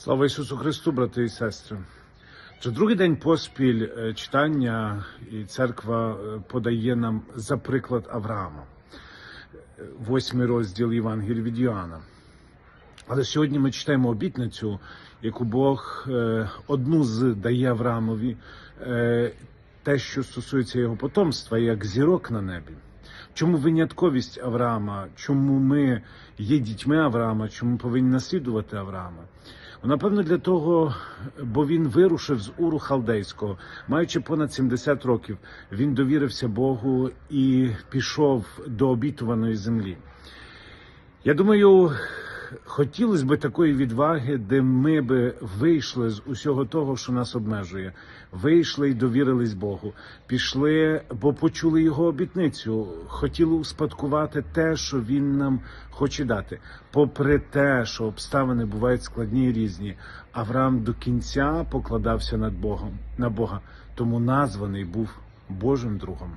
Слава Ісусу Христу, брати і сестри. Вже другий день поспіль е, читання і церква е, подає нам за приклад Авраама, восьмий розділ Євангелія від Йоанна. Але сьогодні ми читаємо обітницю, яку Бог е, одну з дає Авраамові, те, що стосується його потомства, як зірок на небі. Чому винятковість Авраама? Чому ми є дітьми Авраама? Чому повинні наслідувати Авраама? Напевно, для того, бо він вирушив з Уру Халдейського, маючи понад 70 років, він довірився Богу і пішов до обітуваної землі. Я думаю, хотілося б такої відваги, де ми би вийшли з усього того, що нас обмежує, вийшли і довірились Богу, пішли, бо почули його обітницю, хотіли успадкувати те, що він нам хоче дати. Попри те, що обставини бувають складні і різні, Авраам до кінця покладався над Богом на Бога, тому названий був Божим другом.